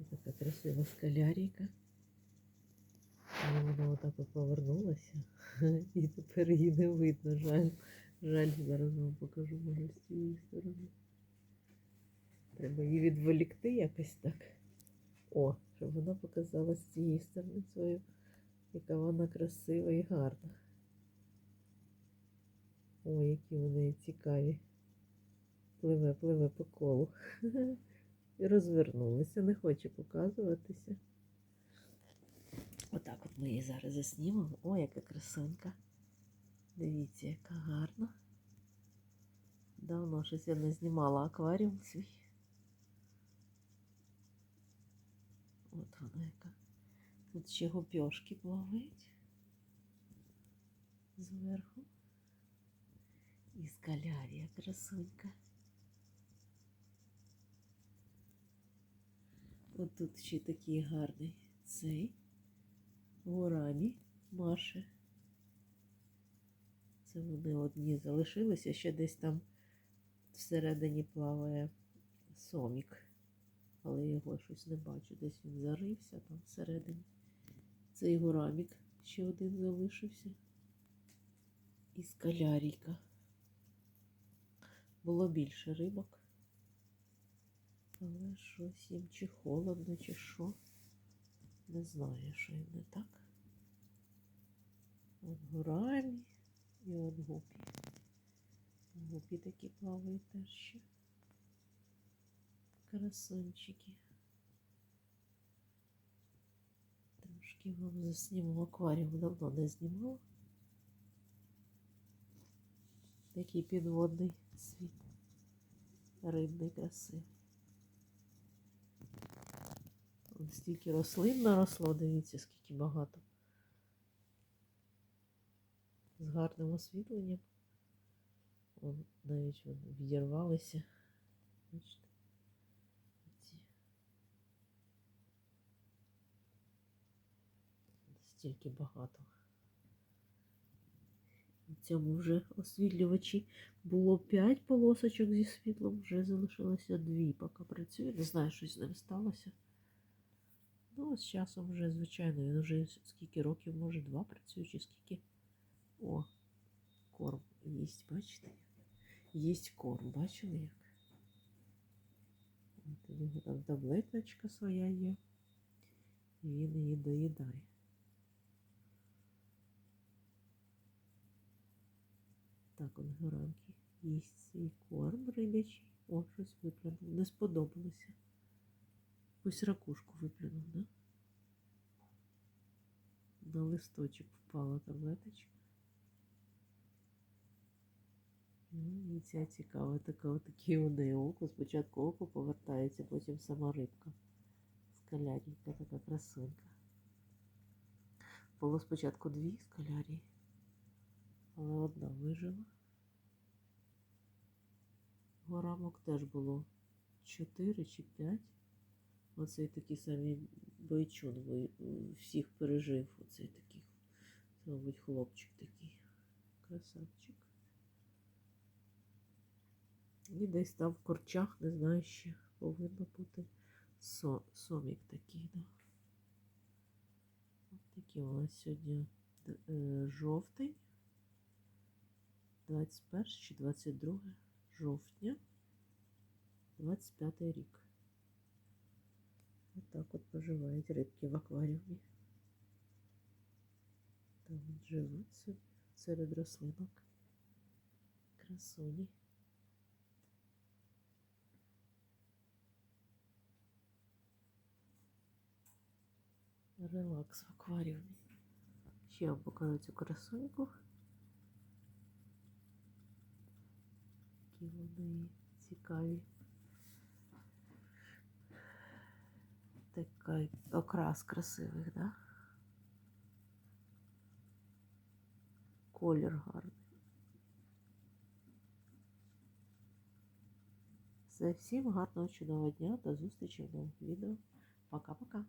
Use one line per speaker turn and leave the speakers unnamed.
Ось така красива скалярійка. Вона отак от повернулася. І тепер її не видно. Жаль. Жаль, зараз вам покажу, може, з цієї сторони. Треба її відволікти якось так. О, щоб вона показала з цієї сторони свою, яка вона красива і гарна. Ой, які вони цікаві. Пливе, пливе по колу. І розвернулася, не хоче показуватися. Отак от ми її зараз заснімемо. О, яка красунка. Дивіться, яка гарна. Давно щось я не знімала акваріум свій. От вона яка. Тут ще гупьошки плавають зверху. І скалярія красунька. От тут ще такий гарний цей горані Маші. Це вони одні залишилися, ще десь там всередині плаває сомік. Але його щось не бачу. Десь він зарився там всередині. Цей горамік ще один залишився. І скалярійка. Було більше рибок. Але щось їм чи холодно, чи що. Не знаю, що їм не так. От гурамі і от гупі. Гупі такі плавають теж ще. Красунчики. Трошки вам засніму акваріум давно не знімала. Такий підводний світ. Рибний красивий. От стільки рослин наросло, дивіться, скільки багато. З гарним освітленням. Вон, навіть вони відірвалися. Бачите? Стільки багато. В цьому вже освітлювачі було 5 полосочок зі світлом, вже залишилося 2, поки працює. Не знаю, що з ним сталося. Ну, з часом вже, звичайно, він вже скільки років, може, два працює, чи скільки. О, корм їсть, бачите? Їсть корм, бачили як? От у нього там таблеточка своя є. І він її доїдає. Так, он горанки їсть свій корм рибячий. О, щось виплюнув. Не сподобалося. Ось ракушку виплюнув, да? На листочок впала таблеточка. Ну, і ця цікава така, таке у неї око. Спочатку око повертається, потім сама рибка. Скалярійка, така красунька. Було спочатку дві скалярії, але одна вижила. Горамок теж було чотири чи п'ять. Оцей такий самий бойчун всіх пережив. Оцей такий, це, мабуть, хлопчик такий. Красавчик. І десь там в корчах, не знаю, ще повинно бути со, сомік такий. Да. Ось такий у нас сьогодні е, жовтий. 21 чи 22 жовтня. 25 рік. Отак от поживають рибки в акваріумі. Там от живуть собі серед рослинок. Красуні. Релакс в акваріумі. Ще вам покажу цю красуньку. Які вони цікаві. Такий окрас красивий, да? Колір гарний. Все, всім гарного чудового дня. До зустрічі в нових відео. Пока-пока.